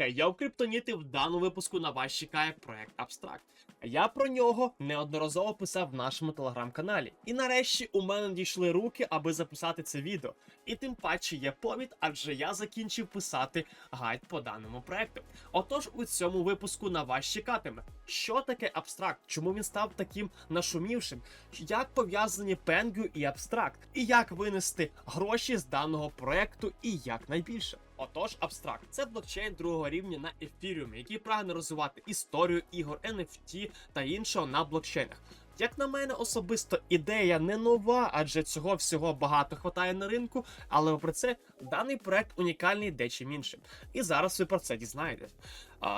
Хей, я в криптоніти в даному випуску на вас чекає проект Абстракт. Я про нього неодноразово писав в нашому телеграм-каналі. І нарешті у мене дійшли руки, аби записати це відео. І тим паче є повід, адже я закінчив писати гайд по даному проекту. Отож, у цьому випуску на вас чекатиме, що таке абстракт, чому він став таким нашумівшим, як пов'язані Пенгю і абстракт, і як винести гроші з даного проекту і як найбільше. Отож, абстракт це блокчейн другого рівня на ефіріумі, який прагне розвивати історію ігор, NFT та іншого на блокчейнах. Як на мене особисто ідея не нова, адже цього всього багато хватає на ринку, але про це даний проект унікальний дечим іншим. І зараз ви про це дізнаєтесь.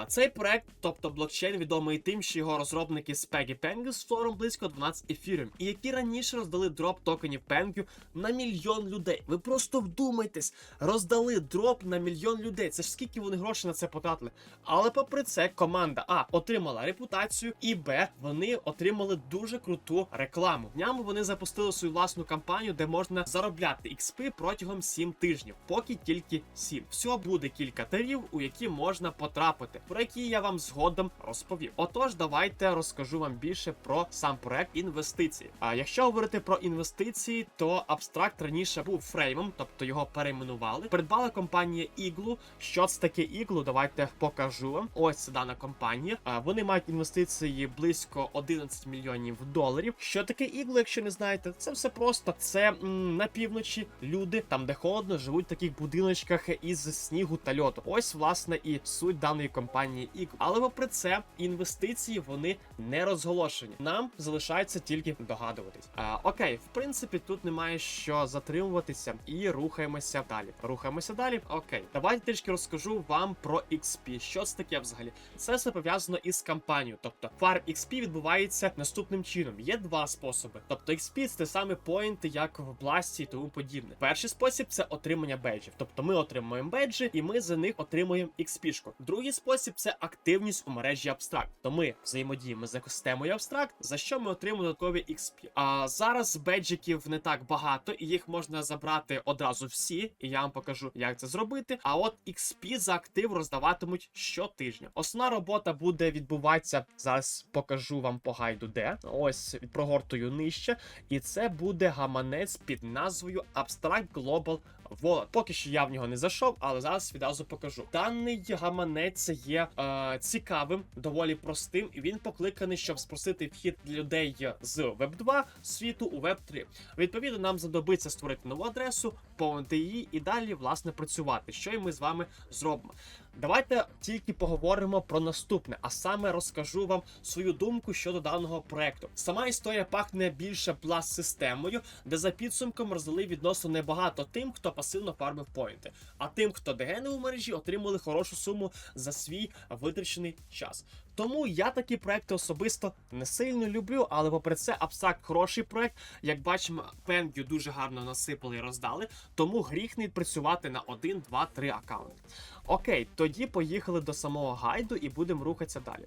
Цей проект, тобто блокчейн, відомий тим, що його розробники з Peggy Pengu флором близько 12 ефірів, і які раніше роздали дроп токенів Pengu на мільйон людей. Ви просто вдумайтесь, роздали дроп на мільйон людей. Це ж скільки вони грошей на це потратили. Але попри це, команда А отримала репутацію, і Б вони отримали дуже круту рекламу. Днями вони запустили свою власну кампанію, де можна заробляти XP протягом 7 тижнів, поки тільки 7. Всього буде кілька тарів, у які можна потрапити, про які я вам згодом розповім. Отож, давайте розкажу вам більше про сам проект інвестицій. А якщо говорити про інвестиції, то абстракт раніше був фреймом, тобто його перейменували. Придбала компанія Іглу. Що це таке Іглу? Давайте покажу вам. Ось це дана компанія. Вони мають інвестиції близько 11 мільйонів доларів. Що таке Іглу, якщо не знаєте, це все просто. Це м, на півночі люди, там де холодно, живуть в таких будиночках із снігу та льоту. Ось власне і суть даної компанії Іглу. Але попри це, інвестиції вони не розголошені. Нам залишається тільки догадуватись. А, окей, в принципі, тут немає що затримуватися, і рухаємося далі. Рухаємося далі. Окей, давайте трішки розкажу вам про XP. Що це таке взагалі? Це все пов'язано із кампанією. Тобто фарм XP відбувається наступним чином. Є два способи. Тобто XP це саме поінти, як в Бласті і тому подібне. Перший спосіб це отримання беджів. Тобто ми отримуємо беджі, і ми за них отримуємо XP-шку. Другий спосіб це активність у мережі Абстракт. То ми взаємодіємо з екосистемою Абстракт, за що ми отримуємо додаткові XP. А зараз беджиків не так багато, і їх можна забрати одразу всі. І я вам покажу, як це зробити. А от XP за актив роздаватимуть щотижня. Основна робота буде відбуватися. Зараз покажу вам по гайду, де ось прогортую нижче. І це буде гаманець під назвою Abstract Global Wallet. Поки що я в нього не зайшов, але зараз відразу покажу. Даний гаманець є е, цікавим, доволі простим, і він покликаний, щоб спросити вхід людей з Web 2 світу у Web 3. Відповідно, нам знадобиться створити нову адресу, повнити її і далі власне працювати, що і ми з вами зробимо. Давайте тільки поговоримо про наступне, а саме розкажу вам свою думку щодо даного проекту. Сама історія пахне більше пласт системою, де за підсумком роздали відносно небагато тим, хто пасивно фармив поінти, а тим, хто дегенив у мережі, отримали хорошу суму за свій витрачений час. Тому я такі проекти особисто не сильно люблю, але попри це абстракт хороший проект. Як бачимо, пенгю дуже гарно насипали і роздали, тому гріх не відпрацювати на 1, 2, 3 аккаунти. Окей, тоді поїхали до самого гайду і будемо рухатися далі.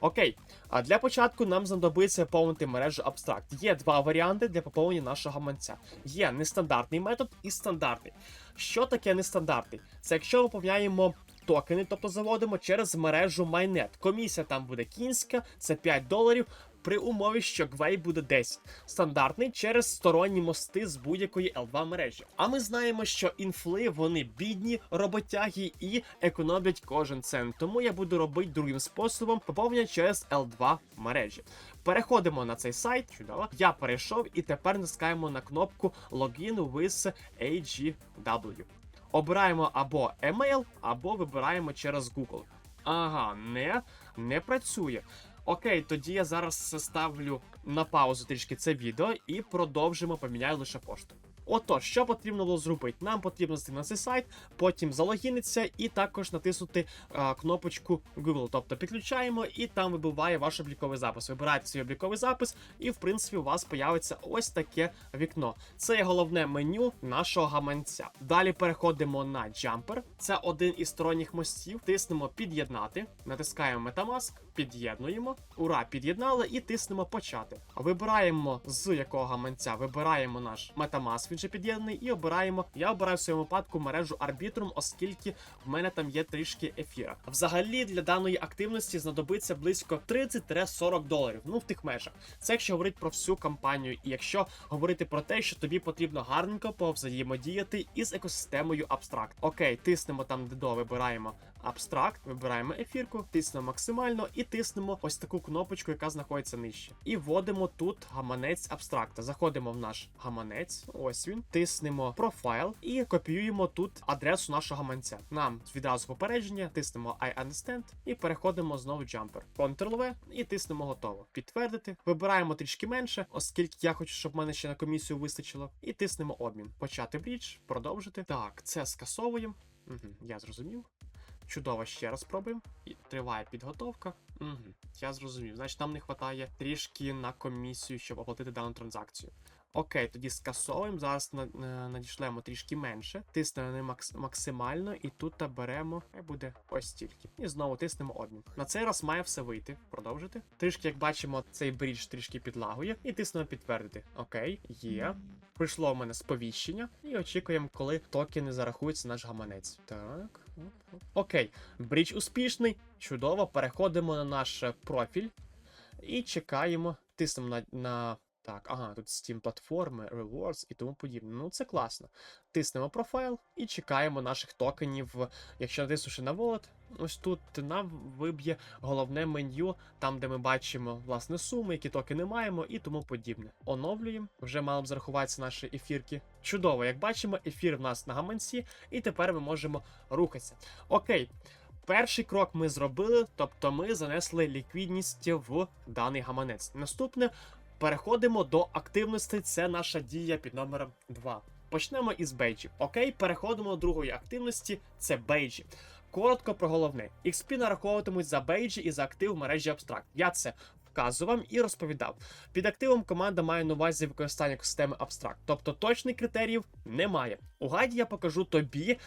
Окей, а для початку нам знадобиться поповнити мережу абстракт. Є два варіанти для поповнення нашого манця. Є нестандартний метод і стандартний. Що таке нестандартний? Це якщо виповняємо токени, тобто заводимо через мережу Майнет. Комісія там буде кінська, це 5 доларів. При умові, що Гвей буде 10. Стандартний через сторонні мости з будь-якої L2 мережі. А ми знаємо, що інфли вони бідні, роботяги і економлять кожен цент. Тому я буду робити другим способом поповнення через L2 мережі. Переходимо на цей сайт. Чудово. Я перейшов і тепер натискаємо на кнопку Login with AGW. Обираємо або email, або вибираємо через Google. Ага, не, не працює. Окей, тоді я зараз ставлю на паузу трішки це відео і продовжимо поміняю лише пошту. Отож, що потрібно було зробити? Нам потрібно зайти на цей сайт, потім залогінитися і також натиснути а, кнопочку Google. Тобто підключаємо, і там вибуває ваш обліковий запис. Вибираєте свій обліковий запис, і в принципі у вас появиться ось таке вікно. Це є головне меню нашого гаманця. Далі переходимо на Jumper. Це один із сторонніх мостів. Тиснемо під'єднати, натискаємо Metamask, під'єднуємо. Ура, під'єднали і тиснемо почати. Вибираємо з якого гаманця, вибираємо наш Metamask вже під'єднаний, і обираємо. Я обираю в своєму випадку мережу Arbitrum, оскільки в мене там є трішки ефіра. Взагалі для даної активності знадобиться близько 30-40 доларів. Ну в тих межах. Це якщо говорити про всю кампанію, і якщо говорити про те, що тобі потрібно гарненько повзаємодіяти із екосистемою Abstract. Окей, тиснемо там, де до вибираємо абстракт, вибираємо ефірку, тиснемо максимально і тиснемо ось таку кнопочку, яка знаходиться нижче. І вводимо тут гаманець абстракта. Заходимо в наш гаманець, ось він, тиснемо профайл і копіюємо тут адресу нашого гаманця. Нам відразу попередження, тиснемо I understand і переходимо знову в jumper. Ctrl-V і тиснемо готово. Підтвердити. Вибираємо трішки менше, оскільки я хочу, щоб в мене ще на комісію вистачило. І тиснемо обмін. Почати брідж, продовжити. Так, це скасовуємо. Угу, я зрозумів. Чудово, ще раз пробуємо. І триває підготовка. Угу, я зрозумів. Значить, нам не вистачає трішки на комісію, щоб оплатити дану транзакцію. Окей, тоді скасовуємо. Зараз на- надішлемо трішки менше. Тиснемо на макс, максимально, і тут та беремо. Хай буде ось стільки. І знову тиснемо обмін. На цей раз має все вийти. Продовжити. Трішки, як бачимо, цей брідж трішки підлагує. І тиснемо підтвердити. Окей, є. Прийшло в мене сповіщення, і очікуємо, коли токени зарахуються наш гаманець. Так. Окей, бріч успішний. Чудово. Переходимо на наш е, профіль і чекаємо. Тиснемо на. на... Так, ага, тут Steam платформи, Rewards і тому подібне. Ну, це класно. Тиснемо профайл і чекаємо наших токенів. Якщо натиснувши на Wallet, ось тут нам виб'є головне меню, там, де ми бачимо власне суми, які токени маємо, і тому подібне. Оновлюємо, вже мало б зарахуватися наші ефірки. Чудово, як бачимо, ефір в нас на гаманці, і тепер ми можемо рухатися. Окей. Перший крок ми зробили, тобто ми занесли ліквідність в даний гаманець. Наступне переходимо до активності. Це наша дія під номером 2. Почнемо із бейджів. Окей, переходимо до другої активності. Це бейджі. Коротко про головне. XP нараховуватимуть за бейджі і за актив в мережі Abstract. Я це вказував і розповідав. Під активом команда має на увазі використання системи Abstract, тобто точних критеріїв немає. У гайді я покажу тобі,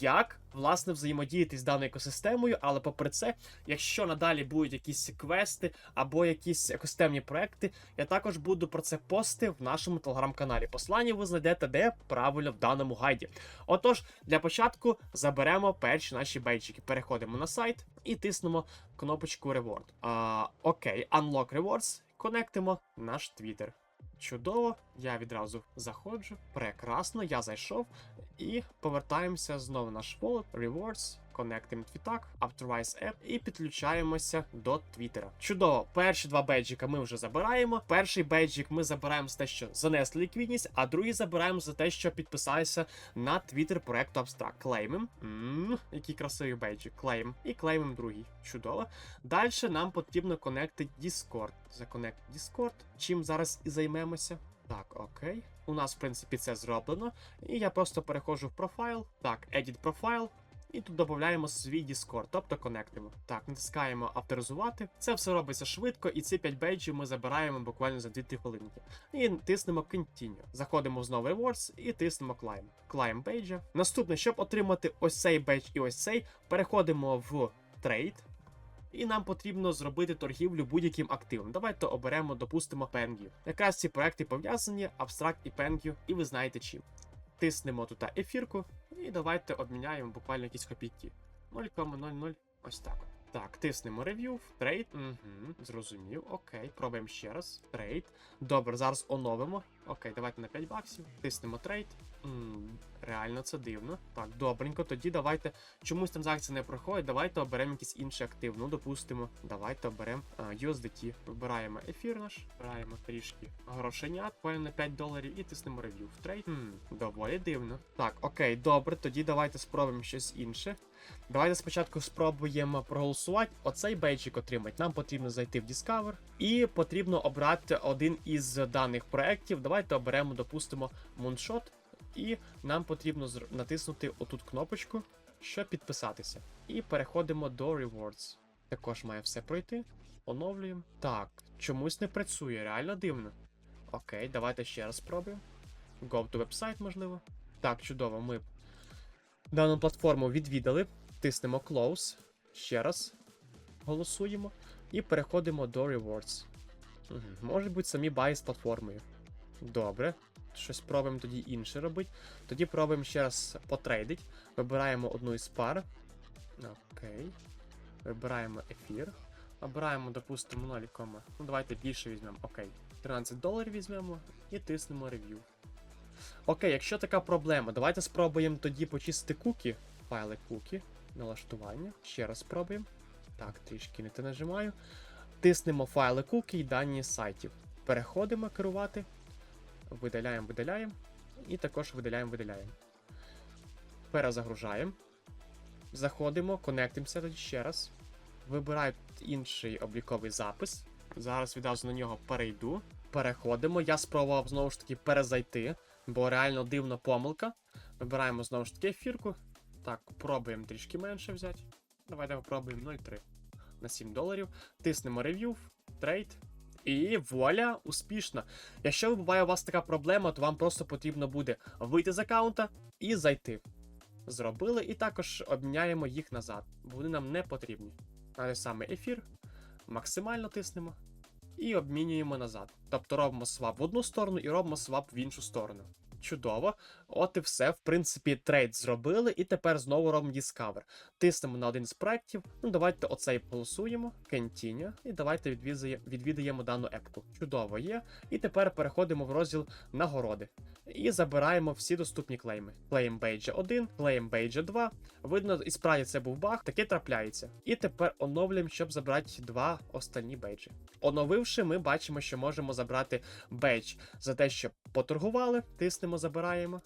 як власне взаємодіяти з даною екосистемою, але попри це, якщо надалі будуть якісь квести або якісь екосистемні проекти, я також буду про це пости в нашому телеграм-каналі. Послання ви знайдете де правильно в даному гайді. Отож, для початку заберемо перші наші бейджики. Переходимо на сайт і тиснемо кнопочку Reward. А, окей, Unlock Rewards. Конектимо наш Twitter. Чудово, я відразу заходжу. Прекрасно, я зайшов. І повертаємося знову в наш wallet, Rewards, конектимо Твітак, Authorize App і підключаємося до Твіттера. Чудово, перші два бейджика ми вже забираємо. Перший бейджик ми забираємо за те, що занесли ліквідність, а другий забираємо за те, що підписалися на твіттер проекту Abstract. Клеймим. Ммм, який красивий бейджик. Клейм. І клеймим другий. Чудово. Далі нам потрібно конектити Discord. Законект Discord. Чим зараз і займемося. Так, окей. У нас, в принципі, це зроблено. І я просто переходжу в профайл. Так, Edit Profile. І тут додаємо свій Discord, тобто конектимо. Так, натискаємо авторизувати. Це все робиться швидко, і ці 5 бейджів ми забираємо буквально за 2-3 хвилинки. І тиснемо Continue. Заходимо знову Rewards і тиснемо Climb. Climb бейджа. Наступне, щоб отримати ось цей бейдж і ось цей, переходимо в Trade. І нам потрібно зробити торгівлю будь-яким активом. Давайте оберемо, допустимо, Pengu. Якраз ці проекти пов'язані, Abstract і Pengu, і ви знаєте чим. Тиснемо тут ефірку, і давайте обміняємо буквально якісь копійки. 0,00. Ось так. Так, тиснемо рев'ю, трейд. Угу, зрозумів. Окей, пробуємо ще раз. Трейд. Добре, зараз оновимо. Окей, давайте на 5 баксів. Тиснемо трейд. м реально це дивно. Так, добренько. Тоді давайте. Чомусь транзакція не проходить. Давайте оберемо якийсь інший актив. Ну, допустимо, давайте оберемо USDT. Вибираємо ефір наш, вибираємо трішки грошенят, буквально на 5 доларів і тиснемо рев'ю в трейд. М, доволі дивно. Так, окей, добре, тоді давайте спробуємо щось інше. Давайте спочатку спробуємо проголосувати. Оцей бейджик отримати. Нам потрібно зайти в Discover і потрібно обрати один із даних проєктів. Давайте оберемо, допустимо, Moonshot. І нам потрібно натиснути отут кнопочку, щоб підписатися. І переходимо до Rewards. Також має все пройти. Оновлюємо. Так, чомусь не працює, реально дивно. Окей, давайте ще раз спробуємо. Go to website, можливо. Так, чудово, ми дану платформу відвідали. Тиснемо Close. Ще раз голосуємо. І переходимо до Rewards. Угу. Може бути самі баї з платформою. Добре. Щось пробуємо тоді інше робити. Тоді пробуємо ще раз потрейдить. Вибираємо одну із пар. Окей. Вибираємо ефір. Обираємо, допустимо, 0, ну давайте більше візьмемо. Окей. 13 доларів візьмемо і тиснемо рев'ю. Окей, якщо така проблема, давайте спробуємо тоді почистити куки. Файли куки. Налаштування. Ще раз спробуємо. Так, трішки не те нажимаю. Тиснемо файли куки і дані сайтів. Переходимо керувати. Видаляємо, видаляємо. І також видаляємо, видаляємо. Перезагружаємо. Заходимо, конектимося тоді ще раз. Вибираю інший обліковий запис. Зараз відразу на нього перейду. Переходимо. Я спробував знову ж таки перезайти, бо реально дивна помилка. Вибираємо знову ж таки ефірку. Так, пробуємо трішки менше взяти. Давайте попробуємо 0,3 на 7 доларів. Тиснемо рев'ю, трейд. І вуаля, успішно. Якщо буває у вас така проблема, то вам просто потрібно буде вийти з аккаунта і зайти. Зробили, і також обміняємо їх назад, бо вони нам не потрібні. Але саме ефір, максимально тиснемо і обмінюємо назад. Тобто робимо свап в одну сторону і робимо свап в іншу сторону. Чудово. От і все. В принципі, трейд зробили, і тепер знову робимо Discover. Тиснемо на один з проєктів. Ну, давайте оцей голосуємо, Continue, і давайте відвідаємо дану епку. Чудово є. І тепер переходимо в розділ нагороди. І забираємо всі доступні клейми. Клейм Бейджа 1, клейм Бейджа 2. Видно, і справді це був баг, таке трапляється. І тепер оновлюємо, щоб забрати два останні бейджі. Оновивши, ми бачимо, що можемо забрати бейдж за те, що поторгували, тиснемо, забираємо.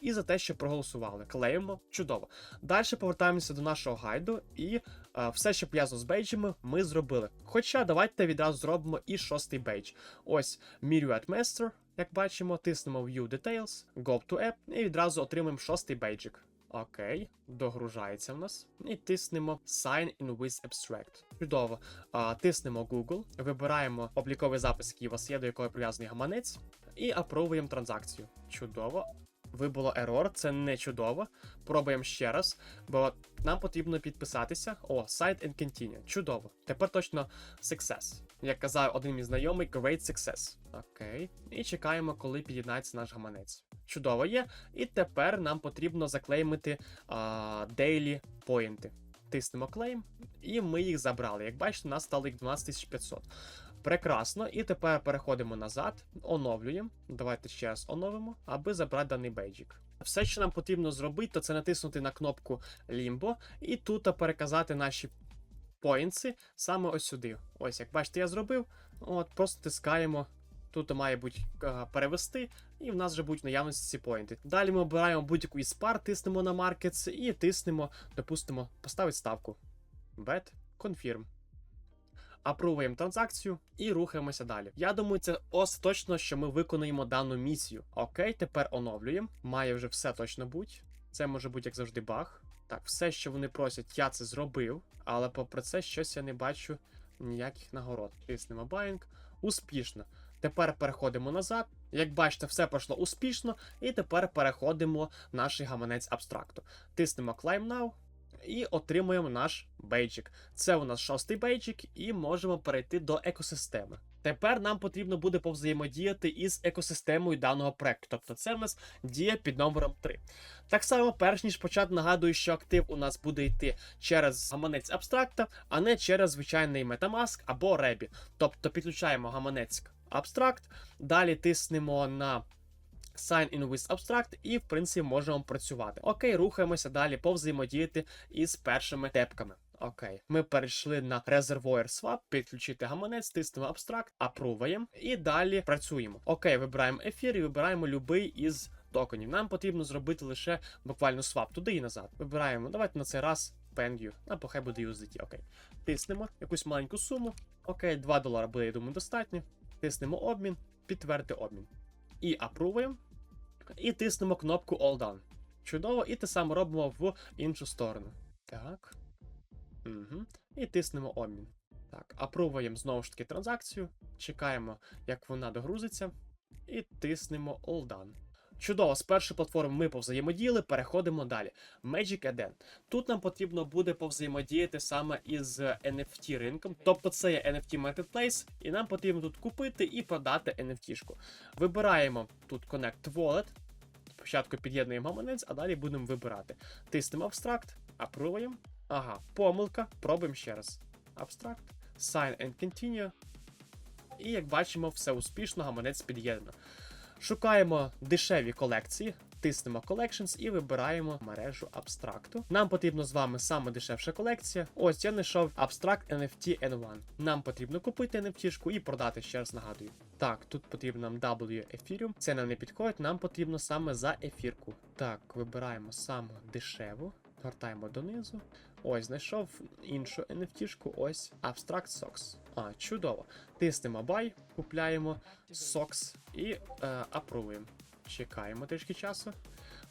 І за те, що проголосували. Клеїмо, чудово. Далі повертаємося до нашого гайду, і е, все, що пов'язано з бейджами, ми зробили. Хоча давайте відразу зробимо і шостий бейдж. Ось Myriad Master, як бачимо, тиснемо View Details, Go to App, і відразу отримаємо шостий бейджик. Окей, догружається в нас. І тиснемо Sign in with Abstract. Чудово. А, тиснемо Google, вибираємо обліковий запис, який у вас є, до якого прив'язаний гаманець, і апровуємо транзакцію. Чудово. Вибуло ерор, це не чудово. Пробуємо ще раз, бо нам потрібно підписатися. О, сайт and Continue. Чудово. Тепер точно Success. Як казав один мій знайомий, Great Success. Окей. І чекаємо, коли під'єднається наш гаманець. Чудово є. І тепер нам потрібно заклеймити а, daily поінти. Тиснемо клейм, і ми їх забрали. Як бачите, у нас стало їх 12500. Прекрасно. І тепер переходимо назад, оновлюємо. Давайте ще раз оновимо, аби забрати даний бейджик. Все, що нам потрібно зробити, то це натиснути на кнопку Limbo і тут переказати наші поінси саме ось сюди. Ось, як бачите, я зробив. От, просто тискаємо. Тут має бути е, перевести, і в нас вже будуть наявності ці поінти. Далі ми обираємо будь-яку із пар, тиснемо на Markets і тиснемо, допустимо, поставити ставку. Bet, Confirm. Апрувуємо транзакцію і рухаємося далі. Я думаю, це остаточно, що ми виконуємо дану місію. Окей, тепер оновлюємо. Має вже все точно бути. Це може бути, як завжди, баг. Так, все, що вони просять, я це зробив, але попри це щось я не бачу ніяких нагород. Тиснемо Buying. Успішно. Тепер переходимо назад. Як бачите, все пройшло успішно, і тепер переходимо в наш гаманець абстракту. Тиснемо Climb Now і отримуємо наш бейджик. Це у нас шостий бейджик, і можемо перейти до екосистеми. Тепер нам потрібно буде повзаємодіяти із екосистемою даного проекту. Тобто це в нас дія під номером 3. Так само, перш ніж почати, нагадую, що актив у нас буде йти через гаманець абстракта, а не через звичайний Metamask або Rebі. Тобто підключаємо гаманець абстракт, далі тиснемо на Sign in with Abstract і, в принципі, можемо працювати. Окей, рухаємося далі, повзаємодіяти із першими тепками. Окей, ми перейшли на Reservoir Swap, підключити гаманець, тиснемо абстракт, апруваємо і далі працюємо. Окей, вибираємо ефір і вибираємо любий із токенів. Нам потрібно зробити лише буквально свап туди і назад. Вибираємо, давайте на цей раз PNG, або хай буде USDT. Окей. Тиснемо якусь маленьку суму. Окей, 2 долара буде, я думаю, достатньо. Тиснемо обмін, підтвердити обмін. І апрувуємо. І тиснемо кнопку All Done. Чудово, і те саме робимо в іншу сторону. Так. Угу. І тиснемо обмін. Так, апрувуємо знову ж таки транзакцію. Чекаємо, як вона догрузиться. І тиснемо All Done. Чудово, з першої платформи ми повзаємодіяли, переходимо далі. Magic Eden. Тут нам потрібно буде повзаємодіяти саме із NFT ринком, тобто це є NFT Marketplace, і нам потрібно тут купити і продати NFT-шку. Вибираємо тут Connect Wallet. Спочатку під'єднуємо гаманець, а далі будемо вибирати. Тиснемо абстракт, апрувуємо. Ага, помилка. Пробуємо ще раз. Абстракт, Sign and Continue. І як бачимо, все успішно, гаманець під'єднано. Шукаємо дешеві колекції, тиснемо Collections і вибираємо мережу абстракту. Нам потрібно з вами саме дешевша колекція. Ось я знайшов Abstract NFT N1. Нам потрібно купити NFT-шку і продати, ще раз нагадую. Так, тут потрібно нам W Ethereum. Це нам не підходить, нам потрібно саме за ефірку. Так, вибираємо саме дешеву, гортаємо донизу. Ось, знайшов іншу NFT-шку, ось Abstract Socks. А, чудово. Тиснемо Buy, купляємо Socks і е, апрувуємо. Чекаємо трішки часу.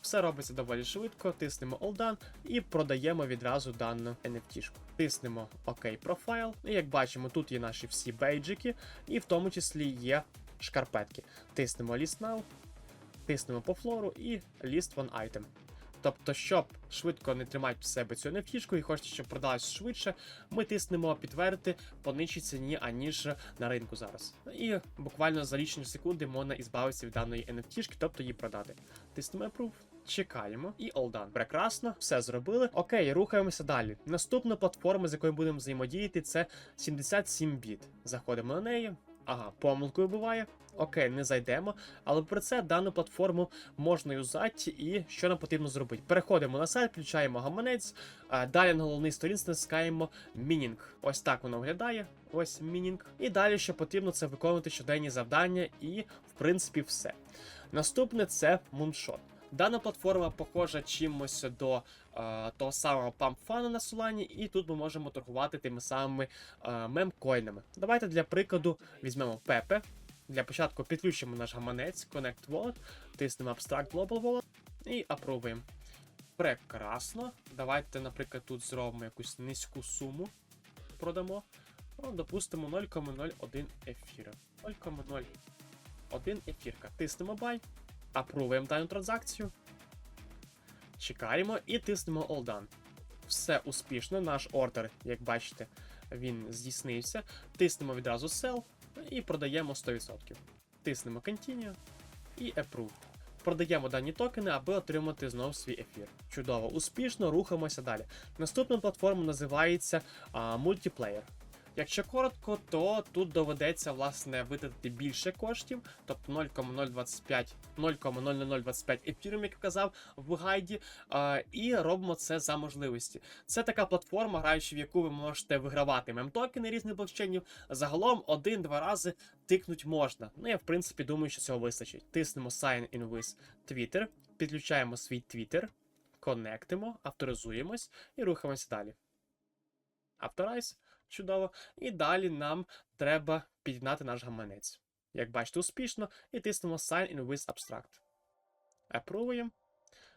Все робиться доволі швидко, тиснемо All Done і продаємо відразу дану NFT-шку. Тиснемо ОК Profile. І як бачимо, тут є наші всі бейджики, і в тому числі є шкарпетки. Тиснемо List Now, тиснемо по флору і List One Item. Тобто, щоб швидко не тримати в себе цю NFT і хочете, щоб продалась швидше, ми тиснемо підтвердити по нижчій ціні, аніж на ринку зараз. І буквально за лічені секунди можна ізбавитися від даної NFT, тобто її продати. Тиснемо Approve. Чекаємо і done. Прекрасно, все зробили. Окей, рухаємося далі. Наступна платформа, з якою будемо взаємодіяти, це 77 біт. Заходимо на неї. Ага, помилкою буває. Окей, не зайдемо. Але про це дану платформу можна юзати, і що нам потрібно зробити? Переходимо на сайт, включаємо гаманець. Далі на головній сторінці натискаємо мінінг. Ось так воно виглядає. Ось мінінг. І далі, що потрібно, це виконувати щоденні завдання, і, в принципі, все. Наступне це муншот. Дана платформа похожа чимось до того самого PumpFun на Solana, і тут ми можемо торгувати тими самими мемкоїнами. Давайте для прикладу візьмемо Pepe. Для початку підключимо наш гаманець Connect Wallet, тиснемо Abstract Global Wallet і апробуємо. Прекрасно. Давайте, наприклад, тут зробимо якусь низьку суму. Продамо. Ну, допустимо 0,01 ефіра. 0,01 ефірка. Тиснемо Buy. Апрувуємо дану транзакцію. Чекаємо і тиснемо All Done. Все успішно, наш ордер, як бачите, він здійснився. Тиснемо відразу Sell і продаємо 100%. Тиснемо Continue і Approve. Продаємо дані токени, аби отримати знову свій ефір. Чудово, успішно рухаємося далі. Наступна платформа називається а, Multiplayer. Якщо коротко, то тут доведеться власне витратити більше коштів, тобто 0,025 0,00025 ефірів, як казав в гайді, і робимо це за можливості. Це така платформа, граючи в яку ви можете вигравати мем-токени різних блокчейнів. Загалом один-два рази тикнуть можна. Ну я в принципі думаю, що цього вистачить. Тиснемо Sign in with Twitter, підключаємо свій Twitter, конектимо, авторизуємось і рухаємося далі. Authorize. Чудово. І далі нам треба підігнати наш гаманець. Як бачите, успішно, і тиснемо Sign in with Abstract. Апрувуємо.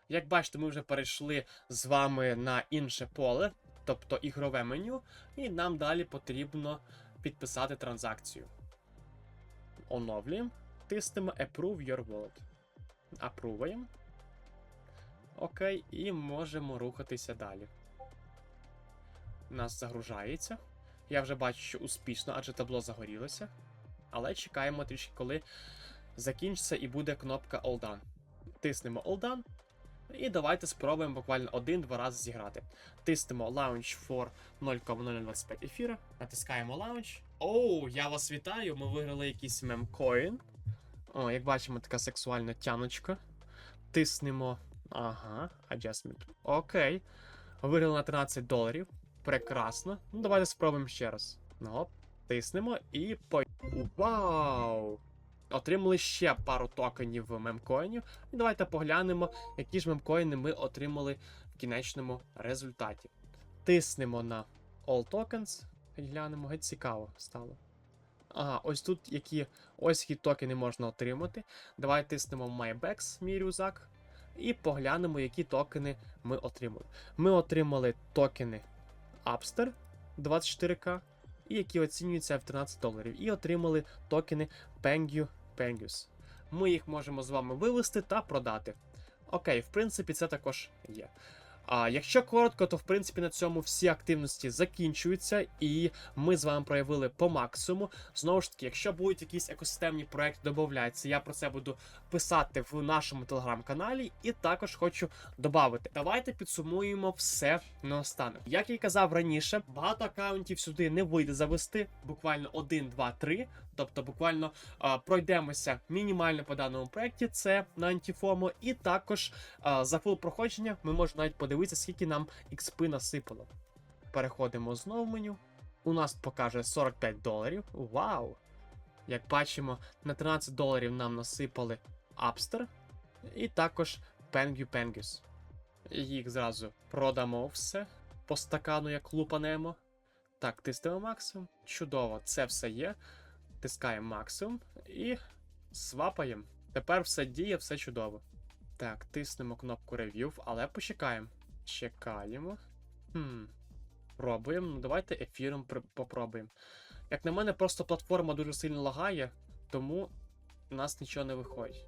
Як бачите, ми вже перейшли з вами на інше поле, тобто ігрове меню, і нам далі потрібно підписати транзакцію. Оновлюємо. Тиснемо Approve Your Wallet. Апрувуємо. Окей, і можемо рухатися далі. Нас загружається. Я вже бачу, що успішно, адже табло загорілося. Але чекаємо трішки, коли закінчиться і буде кнопка All Done. Тиснемо All Done. І давайте спробуємо буквально один-два рази зіграти. Тиснемо Launch for 0,025 ефіра. Натискаємо Launch. Оу, я вас вітаю! Ми виграли якийсь мемкоін. О, як бачимо, така сексуальна тяночка. Тиснемо. Ага, adjustment. Окей. Виграли на 13 доларів. Прекрасно. Ну, давайте спробуємо ще раз. Ну, оп, тиснемо і по. Вау! Отримали ще пару токенів мемкоїнів. І давайте поглянемо, які ж мемкоїни ми отримали в кінечному результаті. Тиснемо на All Tokens. Глянемо, геть цікаво стало. Ага, ось тут які ось які токени можна отримати. Давайте тиснемо MyBacks, мій рюкзак. І поглянемо, які токени ми отримали. Ми отримали токени Upster 24К, і які оцінюються в 13 доларів. І отримали токени Pengu Pengus. ми їх можемо з вами вивести та продати. Окей, в принципі, це також є. А якщо коротко, то в принципі на цьому всі активності закінчуються, і ми з вами проявили по максимуму. Знову ж таки, якщо будуть якісь екосистемні проекти додаються, я про це буду писати в нашому телеграм-каналі, і також хочу додати. Давайте підсумуємо все наостанок. Як я й казав раніше, багато аккаунтів сюди не вийде завести, буквально 1, 2, 3. Тобто, буквально а, пройдемося мінімально по даному проєкті, це на антифому, і також а, за фул проходження ми можемо навіть подивитися, скільки нам XP насипало. Переходимо знову в меню. У нас покаже 45 доларів. Вау! Як бачимо, на 13 доларів нам насипали Апстер і також Pengu Pengus. Їх зразу продамо все по стакану, як лупанемо. Так, тиснемо максимум. Чудово, це все є. Тискаємо максимум і свапаємо. Тепер все діє, все чудово. Так, тиснемо кнопку Review, але почекаємо. Чекаємо. Хм. Пробуємо. Ну, давайте ефіром попробуємо. Як на мене, просто платформа дуже сильно лагає, тому у нас нічого не виходить.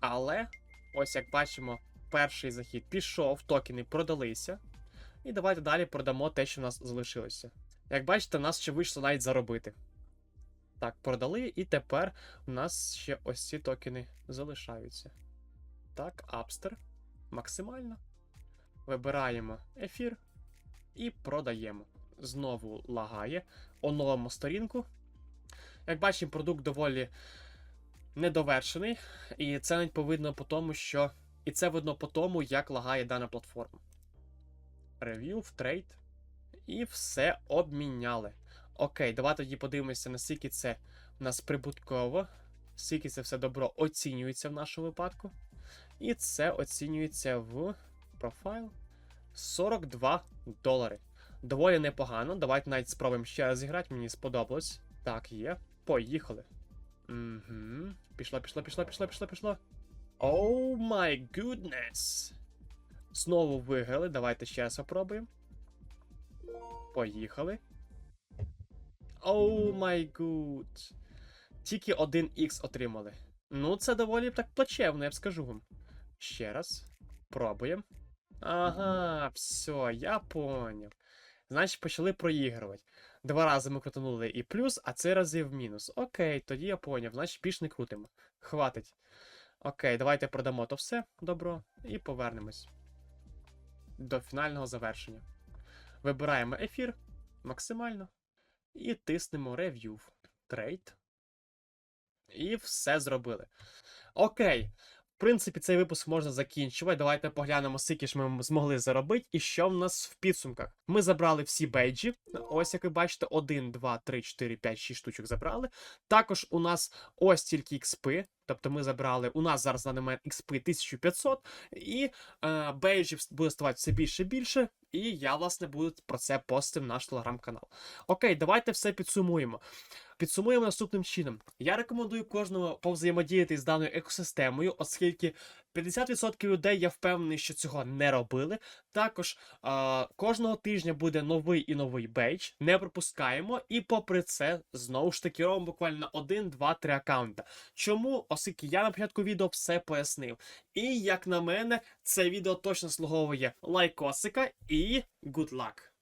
Але, ось як бачимо, перший захід пішов, токени продалися. І давайте далі продамо те, що в нас залишилося. Як бачите, в нас ще вийшло навіть заробити. Так, продали, і тепер у нас ще ось ці токени залишаються. Так, апстер. Максимально. Вибираємо ефір і продаємо. Знову лагає. Оновимо сторінку. Як бачимо, продукт доволі недовершений. І це навіть повинно по тому, що. І це видно по тому, як лагає дана платформа. Рев'ю, в трейд. І все обміняли. Окей, давайте тоді подивимося, наскільки це у нас прибутково, скільки це все добро оцінюється в нашому випадку. І це оцінюється в профайл 42 долари. Доволі непогано. Давайте навіть спробуємо ще раз зіграти, мені сподобалось. Так, є. Поїхали. Угу. Пішло, пішло, пішло, пішло, пішло, пішло. Оу май гуднес. Знову виграли. Давайте ще раз спробуємо. Поїхали. Оу май гуд. Тільки 1х отримали. Ну, це доволі так плачевно, я б скажу вам. Ще раз. Пробуємо. Ага, все, я поняв. Значить, почали проігрувати. Два рази ми крутанули і плюс, а цей раз і в мінус. Окей, тоді я поняв. Значить, більш не крутимо. Хватить. Окей, давайте продамо то все добро і повернемось до фінального завершення. Вибираємо ефір максимально. І тиснемо Review. Trade. І все зробили. Окей. В принципі, цей випуск можна закінчувати. Давайте поглянемо, скільки ж ми змогли заробити, і що в нас в підсумках. Ми забрали всі бейджі. Ось, як ви бачите, 1, 2, 3, 4, 5, 6 штучок забрали. Також у нас ось тільки XP. Тобто ми забрали, у нас зараз на момент XP 1500, і е, бейджів буде ставати все більше і більше. І я, власне, буду про це постив наш телеграм-канал. Окей, давайте все підсумуємо. Підсумуємо наступним чином. Я рекомендую кожному повзаємодіяти з даною екосистемою, оскільки 50% людей я впевнений, що цього не робили. Також е, кожного тижня буде новий і новий бейдж, не пропускаємо. І попри це, знову ж таки, робимо буквально 1, 2, 3 аккаунта. Чому? Оскільки я на початку відео все пояснив. І як на мене, це відео точно слуговує лайкосика і good luck!